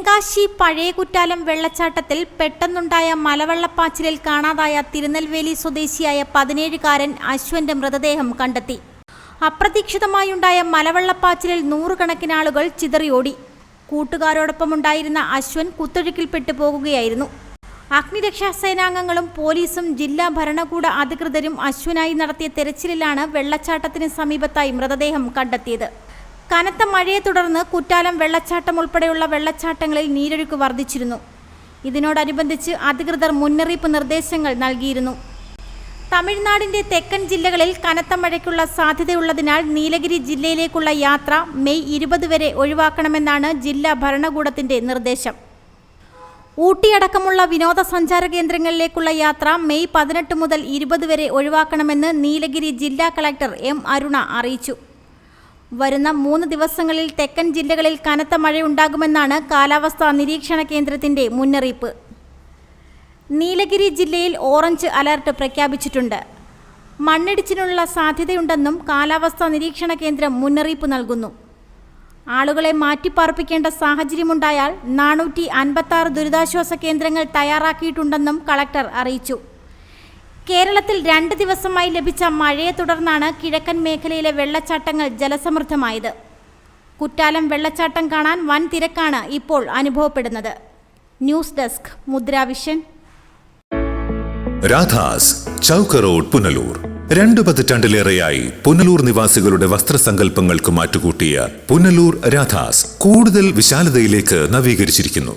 തെങ്കാശി പഴയ കുറ്റാലം വെള്ളച്ചാട്ടത്തിൽ പെട്ടെന്നുണ്ടായ മലവെള്ളപ്പാച്ചിലിൽ കാണാതായ തിരുനെൽവേലി സ്വദേശിയായ പതിനേഴുകാരൻ അശ്വന്റെ മൃതദേഹം കണ്ടെത്തി. അപ്രതീക്ഷിതമായുണ്ടായ മലവെള്ളപ്പാച്ചിലിൽ നൂറുകണക്കിന് ആളുകൾ ചിതറിയോടി. കൂട്ടുകാരോടൊപ്പമുണ്ടായിരുന്ന അശ്വൻ കുത്തൊഴുക്കിൽപ്പെട്ടു പോകുകയായിരുന്നു. അഗ്നിരക്ഷാ സേനാംഗങ്ങളും പോലീസും ജില്ലാ ഭരണകൂട അധികൃതരും അശ്വനായി നടത്തിയ തെരച്ചിലിലാണ് വെള്ളച്ചാട്ടത്തിന് സമീപത്തായി മൃതദേഹം കണ്ടെത്തിയത്. കനത്ത മഴയെ തുടർന്ന് കുറ്റാലം വെള്ളച്ചാട്ടം ഉൾപ്പെടെയുള്ള വെള്ളച്ചാട്ടങ്ങളിൽ നീരൊഴുക്ക് വർദ്ധിച്ചിരുന്നു. ഇതിനോടനുബന്ധിച്ച് അധികൃതർ മുന്നറിയിപ്പ് നിർദ്ദേശങ്ങൾ നൽകിയിരുന്നു. തമിഴ്നാടിന്റെ തെക്കൻ ജില്ലകളിൽ കനത്ത മഴയ്ക്കുള്ള സാധ്യതയുള്ളതിനാൽ നീലഗിരി ജില്ലയിലേക്കുള്ള യാത്ര മെയ് ഇരുപത് വരെ ഒഴിവാക്കണമെന്നാണ് ജില്ലാ ഭരണകൂടത്തിന്റെ നിർദ്ദേശം. ഊട്ടിയടക്കമുള്ള വിനോദസഞ്ചാര കേന്ദ്രങ്ങളിലേക്കുള്ള യാത്ര മെയ് പതിനെട്ട് മുതൽ ഇരുപത് വരെ ഒഴിവാക്കണമെന്ന് നീലഗിരി ജില്ലാ കളക്ടർ എം അരുണ അറിയിച്ചു. വരുന്ന മൂന്ന് ദിവസങ്ങളിൽ തെക്കൻ ജില്ലകളിൽ കനത്ത മഴയുണ്ടാകുമെന്നാണ് കാലാവസ്ഥാ നിരീക്ഷണ കേന്ദ്രത്തിന്റെ മുന്നറിയിപ്പ്. നീലഗിരി ജില്ലയിൽ ഓറഞ്ച് അലർട്ട് പ്രഖ്യാപിച്ചിട്ടുണ്ട്. മണ്ണിടിച്ചിനുള്ള സാധ്യതയുണ്ടെന്നും കാലാവസ്ഥാ നിരീക്ഷണ കേന്ദ്രം മുന്നറിയിപ്പ് നൽകുന്നു. ആളുകളെ മാറ്റിപ്പാർപ്പിക്കേണ്ട സാഹചര്യമുണ്ടായാൽ നാനൂറ്റി അൻപത്തി ദുരിതാശ്വാസ കേന്ദ്രങ്ങൾ തയ്യാറാക്കിയിട്ടുണ്ടെന്നും കളക്ടർ അറിയിച്ചു. കേരളത്തിൽ രണ്ട് ദിവസമായി ലഭിച്ച മഴയെ തുടർന്നാണ് കിഴക്കൻ മേഖലയിലെ വെള്ളച്ചാട്ടങ്ങൾ ജലസമൃദ്ധമായത്. കുറ്റാലം വെള്ളച്ചാട്ടം കാണാൻ വൻ തിരക്കാണ് ഇപ്പോൾ അനുഭവപ്പെടുന്നത്. News desk Mudra Vision. Radha's chowk road Punalur. രണ്ടു പതിറ്റാണ്ടിലേറെയായി പുനലൂർ നിവാസികളുടെ വസ്ത്രസങ്കല്പങ്ങൾക്ക് മാറ്റുകൂട്ടിയ പുനലൂർ രാധാസ് കൂടുതൽ വിശാലതയിലേക്ക് നവീകരിച്ചിരിക്കുന്നു.